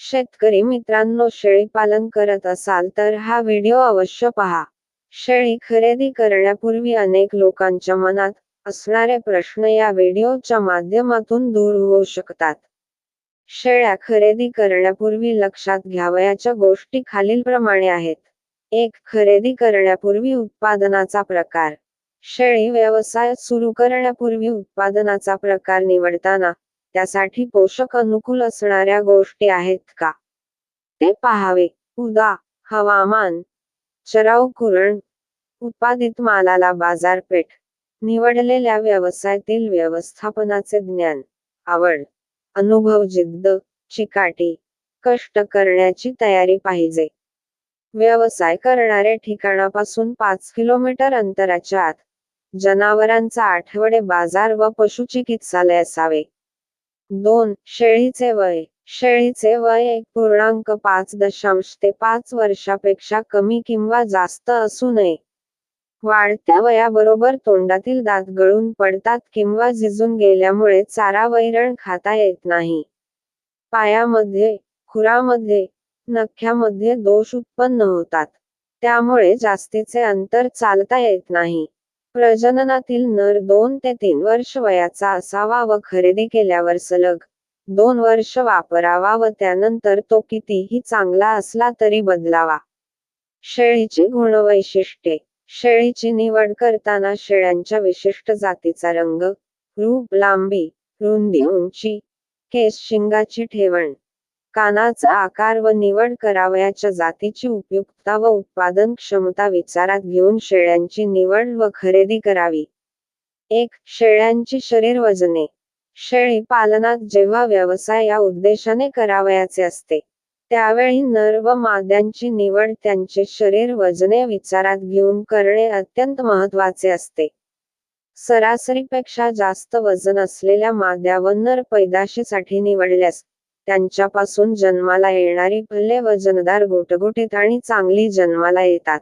शेतकरी मित्रांनो शेळी पालन करत असाल तर हा व्हिडिओ अवश्य पहा. शेळी खरेदी करण्यापूर्वी अनेक लोकांच्या मनात असणारे प्रश्न या व्हिडिओच्या माध्यमातून दूर होऊ शकतात. शेळ्या खरेदी करण्यापूर्वी लक्षात घ्यावयाच्या गोष्टी खालीलप्रमाणे आहेत. एक खरेदी करण्यापूर्वी उत्पादनाचा प्रकार. शेळी व्यवसाय सुरू करण्यापूर्वी उत्पादनाचा प्रकार निवडताना त्यासाठी पोषक अनुकूल असणाऱ्या गोष्टी आहेत का? ते पाहावे. उदा हवामान. चराव कुरण. उत्पादित मालाला बाजारपेठ. निवडलेल्या व्यवसायातील व्यवस्थापनाचे ज्ञान. आवड. अनुभव जिद्द. चिकाटी. कष्ट करण्याची तयारी पाहिजे. व्यवसाय करणारे ठिकाणापासून पाच किलोमीटर अंतराच्या आत. जनावरांचा आठवडे बाजार व पशुचिकित्सालय असावे. दोन शेळीचे वय. शेळीचे वय एक पूर्णांक पाच दशांश ते पाच वर्षापेक्षा कमी किंवा जास्त असू नये. वाढत्या वयाबरोबर तोंडातील दात गळून पडतात किंवा झिजून गेल्यामुळे चारा वैरण खाता येत नाही. पायामध्ये खुरामध्ये नख्यामध्ये दोष उत्पन्न होतात. त्यामुळे जास्तीचे अंतर चालता येत नाही. प्रजननातील नर दोन ते तीन वर्ष वयाचा असावा व खरेदी केल्यावर सलग दोन वर्ष वापरावा व त्यानंतर तो कितीही चांगला असला तरी बदलावा. शेळीची गुणवैशिष्ट्ये. शेळीची निवड करताना शेळ्यांच्या विशिष्ट जातीचा रंग रूप लांबी रुंदी उंची केस शिंगाची ठेवण कानाचा आकार व निवड करावयाच्या जातीची उपयुक्तता व उत्पादन क्षमता विचारात घेऊन शेळ्यांची निवड व खरेदी करावी. एक शेळ्यांची शरीर वजने. शेळी पालनात जेव्हा व्यवसाय या उद्देशाने करावयाचे असते त्यावेळी नर व माद्यांची निवड त्यांचे शरीर वजने विचारात घेऊन करणे अत्यंत महत्त्वाचे असते. सरासरीपेक्षा जास्त वजन असलेल्या माद्या व नर पैदाशीसाठी निवडल्यास त्यांच्यापासून जन्माला येणारी पिल्ले वजनदार गोटगोटीत आणि चांगली जन्माला येतात.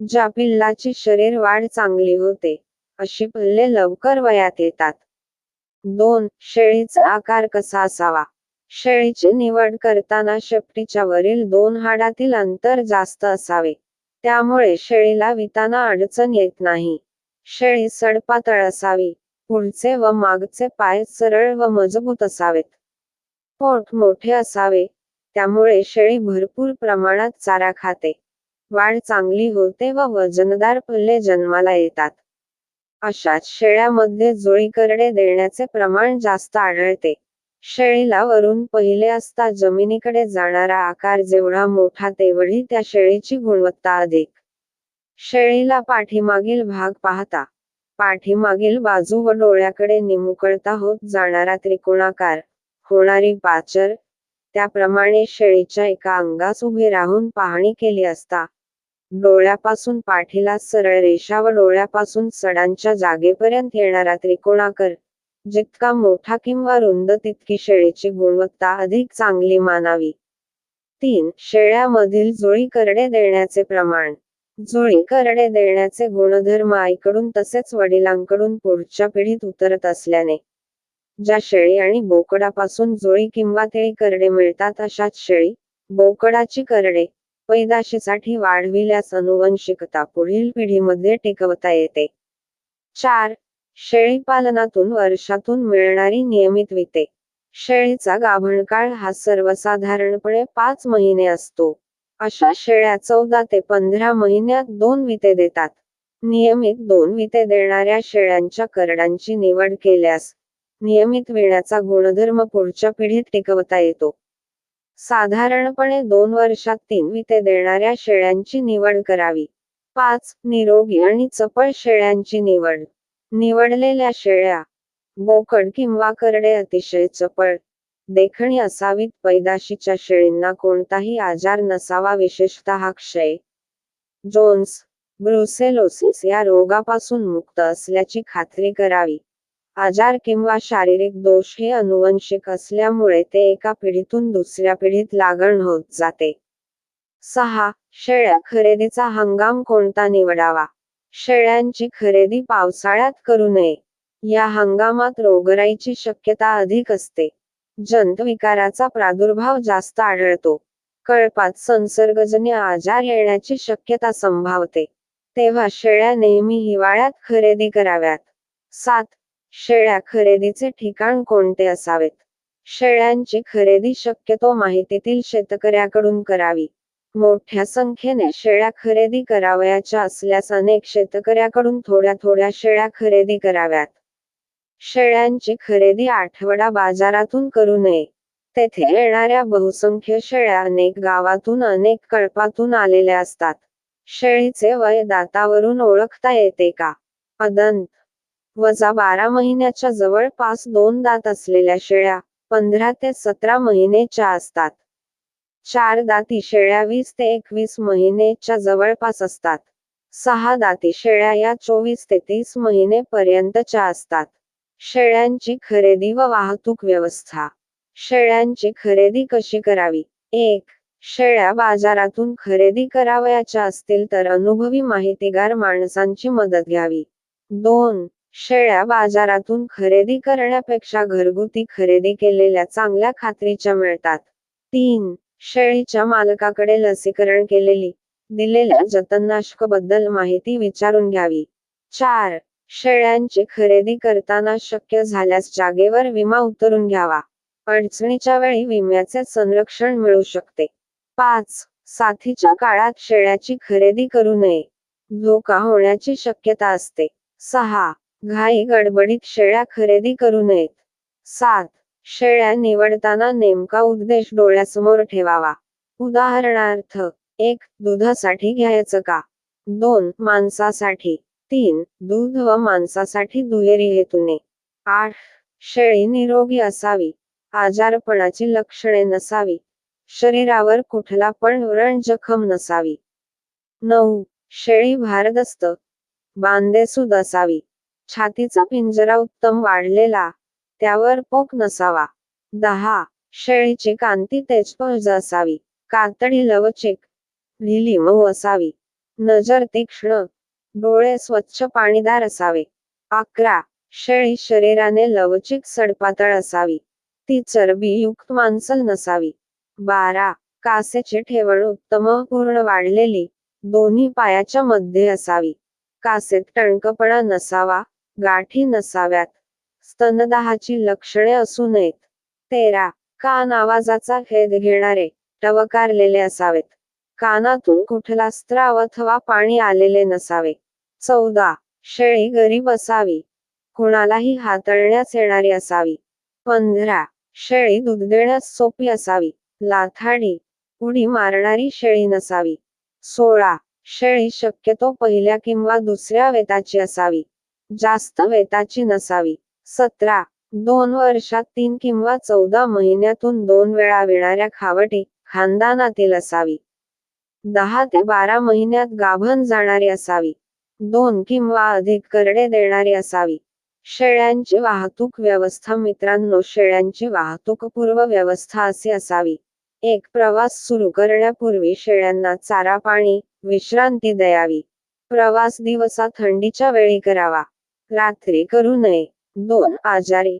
ज्या पिल्लाची शरीर वाढ चांगली होते अशी पिल्ले लवकर वयात येतात. दोन शेळीचा आकार कसा असावा? शेळीची निवड करताना शेपटीच्या वरील दोन हाडातील अंतर जास्त असावे त्यामुळे शेळीला विताना अडचण येत नाही. शेळी सडपातळ असावी पुढचे व मागचे पाय सरळ व मजबूत असावेत. पोट मोठे असावे. त्यामुळे शेळी भरपूर प्रमाणात चारा खाते. वाढ चांगली होते व वजनदार पिल्ले जन्माला येतात. अशाच शेळ्यामध्ये जुळी करडे देण्याचे प्रमाण जास्त आढळते. शेळीला वरून पहिले असता जमिनीकडे जाणारा आकार जेवढा मोठा तेवढी त्या शेळीची गुणवत्ता अधिक. शेळीला पाठीमागील भाग पाहता. पाठीमागील बाजू व डोळ्याकडे निमुकळता होत जाणारा त्रिकोणाकार. होणारी पाचर. त्याप्रमाणे शेळीच्या एका अंगास उभे राहून पाहणी केली असता. डोळ्यापासून पाठीला सरळ रेषा व डोळ्यापासून सडांच्या जागेपर्यंत येणारा त्रिकोणाकर. जितका मोठा किंवा रुंद तितकी शेळीची गुणवत्ता अधिक चांगली मानावी. तीन. शेळ्यामधील जुळी करडे देण्याचे प्रमाण. जुळी करडे देण्याचे गुणधर्म आईकडून तसेच वडिलांकडून पुढच्या पिढीत उतरत असल्याने. ज्या शेळी आणि बोकडापासून जुळी किंवा तेळी करडे मिळतात अशाच शेळी बोकडाची करडे पैदाशीसाठी वाढविल्यास अनुवंशिकता पुढील पिढीमध्ये टिकवता येते. चार. शेळी पालनातून वर्षातून मिळणारी नियमित विते. शेळीचा गाभणकाळ हा सर्वसाधारणपणे पाच महिने असतो. अशा शेळ्या चौदा ते पंधरा महिन्यात दोन विते देतात. नियमित दोन विते देणाऱ्या शेळ्यांच्या करडांची निवड केल्यास नियमित वेळाचा गुणधर्म पुढच्या पिढीत टिकवता येतो. साधारणपणे दोन वर्षात तीन विते देणाऱ्या शेळ्यांची निवड करावी. पाच निरोगी आणि चपळ शेळ्यांची निवड. निवडलेल्या शेळ्या बोकड किंवा करडे अतिशय चपळ देखणी असावीत पैदाशीच्या शेळींना कोणताही आजार नसावा विशेषतः क्षय. जोन्स ब्रुसेलोसिस या रोगापासून मुक्त असल्याची खात्री करावी. आजार किंवा शारीरिक दोष हे अनुवंशिक असल्यामुळे ते एका पिढीतून दुसऱ्या पिढीत लागण होत जाते. सहा. शेळ्या खरेदीचा हंगाम कोणता निवडावा? शेळ्यांची खरेदी पावसाळ्यात करू नये. या हंगामात रोगराईची शक्यता अधिक असते. जंतविकाराचा प्रादुर्भाव जास्त आढळतो. कळपात संसर्गजन्य आजार येण्याची शक्यता संभावते. तेव्हा शेळ्या नेहमी हिवाळ्यात खरेदी कराव्यात. सात. शेळ्या खरेदीचे ठिकाण कोणते असावेत? शेळ्यांची खरेदी शक्यतो माहितीतील शेतकऱ्याकडून करावी. मोठ्या संख्येने शेळ्या खरेदी करावयाच्या असल्यास अनेक शेतकऱ्याकडून थोड्या थोड्या शेळ्या खरेदी कराव्यात. शेळ्यांची खरेदी आठवडा बाजारातून करू नये. तेथे येणाऱ्या बहुसंख्य शेळ्या अनेक गावातून अनेक कळपातून आलेल्या असतात. शेळीचे वय दातावरून ओळखता येते का? अदंत वजा बारा महिन्याच्या जवळपास दोन दात असलेल्या शेळ्या पंधरा ते सतरा महिनेच्या असतात. चार दाती शेळ्या वीस ते एकवीस महिनेच्या जवळपास असतात. सहा दाती शेळ्या या चोवीस ते तीस महिने पर्यंतच्या असतात. शेळ्यांची खरेदी व वाहतूक व्यवस्था. शेळ्यांची खरेदी कशी करावी? एक शेळ्या बाजारातून खरेदी करावयाच्या असतील तर अनुभवी माहितीगार माणसांची मदत घ्यावी. दोन शेळ्या बाजारातून खरेदी करण्यापेक्षा घरगुती खरेदी केलेल्या चांगल्या खात्रीच्या मिळतात. तीन शेळीच्या मालकाकडे लसीकरण केलेली दिलेल्या जतननाशकबद्दल माहिती विचारून घ्यावी. चार शेळ्यांची खरेदी करताना शक्य झाल्यास जागेवर विमा उतरून घ्यावा. अडचणीच्या वेळी विम्याचे संरक्षण मिळू शकते. पाच साथीच्या काळात शेळ्याची खरेदी करू नये. धोका होण्याची शक्यता असते. सहा घाई गडबडीत शेळ्या खरेदी करू नयेत. सात. शेळ्या निवडताना नेमका उद्देश डोळ्यासमोर ठेवावा. उदाहरणार्थ एक दुधासाठी घ्यायचं का? दोन माणसासाठी. तीन दूध व माणसासाठी दुहेरी हेतूने. आठ. शेळी निरोगी असावी. आजारपणाची लक्षणे नसावी. शरीरावर कुठला पण व्रण जखम नसावी. नऊ. शेळी भारदस्त. बांधेसूद असावी. छातीचा पिंजरा उत्तम वाढलेला त्यावर पोक नसावा. दहा शेळीची कांती तेजपज असावी. कातडी लवचिक लिली मऊ असावी. नजर तीक्ष्ण डोळे स्वच्छ पाणीदार असावे. अकरा शेळी शरीराने लवचिक सडपातळ असावी. ती चरबीयुक्त मांसल नसावी. बारा कासेची ठेवण उत्तम पूर्ण वाढलेली दोन्ही पायाच्या मध्ये असावी. कासेत टणकपणा नसावा गाठी नसाव्यात. स्तनदाहाची लक्षणे असू नयेत. तेरा. कान आवाजाचा खेद घेणारे टवकारलेले असावेत. कानातून कुठला स्त्राव अथवा पाणी आलेले नसावे. चौदा. शेळी गरीब असावी. कुणालाही हाताळण्यास येणारी असावी. पंधरा. शेळी दूध देण्यास सोपी असावी. लाथाडी. उडी मारणारी शेळी नसावी. सोळा. शेळी शक्यतो पहिल्या किंवा दुसऱ्या वेताची असावी. जास्त वेताची नसावी. सतरा दोन वर्षात तीन किंवा चौदा महिन्यातून दोन वेळा विणाऱ्या खावटी खानदानातील असावी. दहा ते बारा महिन्यात गाभण जाणारी असावी. दोन किंवा अधिक करडे देणारी असावी. शेळ्यांची वाहतूक व्यवस्था मित्रांनो शेळ्यांची वाहतूक पूर्व व्यवस्था अशी असावी. एक प्रवास सुरू करण्यापूर्वी शेळ्यांना चारा पाणी विश्रांती द्यावी. प्रवास दिवसा थंडीच्या वेळी करावा. रात्री करू नये. दोन आजारी.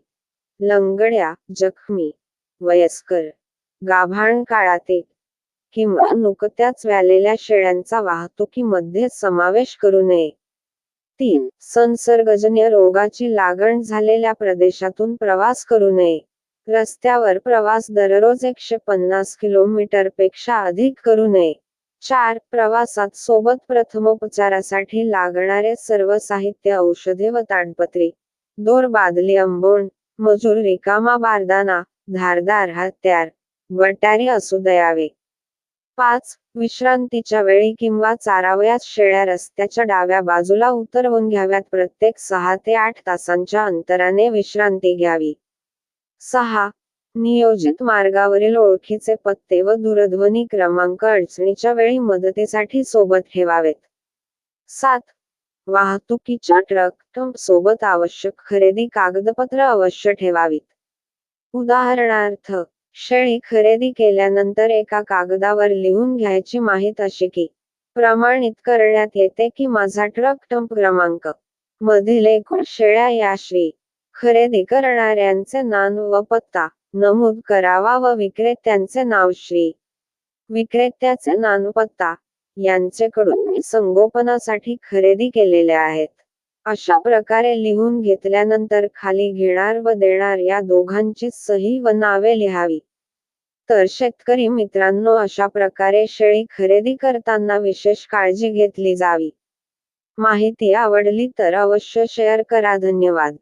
लंगड्या जखमी वयस्कर. गाभाण काळातील. किंवा नुकत्याच व्यालेल्या शेळ्यांचा वाहतुकीमध्ये समावेश करू नये. तीन संसर्गजन्य रोगाची लागण झालेल्या प्रदेशातून प्रवास करू नये. रस्त्यावर प्रवास दररोज एकशे पन्नास किलोमीटरपेक्षा अधिक करू नये. चार प्रवासात सोबत प्रथमोपचारासाठी लागणारे सर्व साहित्य औषधे व ताडपत्री दोर बादली अंबोण मजूर रिकामा बारदाना धारदार हत्यार वटारी असू द्यावे. पाच विश्रांतीच्या वेळी किंवा चारावयात शेळ्या रस्त्याच्या डाव्या बाजूला उतरवून घ्याव्यात प्रत्येक सहा ते आठ तासांच्या अंतराने विश्रांती घ्यावी. सहा नियोजित मार्गावरील ओळखीचे पत्ते व दूरध्वनी क्रमांक अडचणीच्या वेळी मदतीसाठी सोबत ठेवावेत. सात. वाहतुकीच्या ट्रक टंप सोबत आवश्यक खरेदी कागदपत्र अवश्य ठेवावीत. उदाहरणार्थ शेळी खरेदी केल्यानंतर एका कागदावर लिहून घ्यायची माहीत अशी की प्रमाणित करण्यात येते की माझा ट्रक टंप क्रमांक. मधील एकूण शेळ्या याशी खरेदी करणाऱ्यांचे नान व पत्ता. नमूद करावा व विक्रेत्यांचे नाव श्री. विक्रेत्याचे नानपत्ता यांचेकडून संगोपनासाठी खरेदी केलेले आहेत. अशा प्रकारे लिहून घेतल्यानंतर खाली घेणार व देणार या दोघांची सही व नावे लिहावी. तर शेतकरी मित्रांनो अशा प्रकारे शेळी खरेदी करताना विशेष काळजी घेतली जावी. माहिती आवडली तर अवश्य शेअर करा धन्यवाद.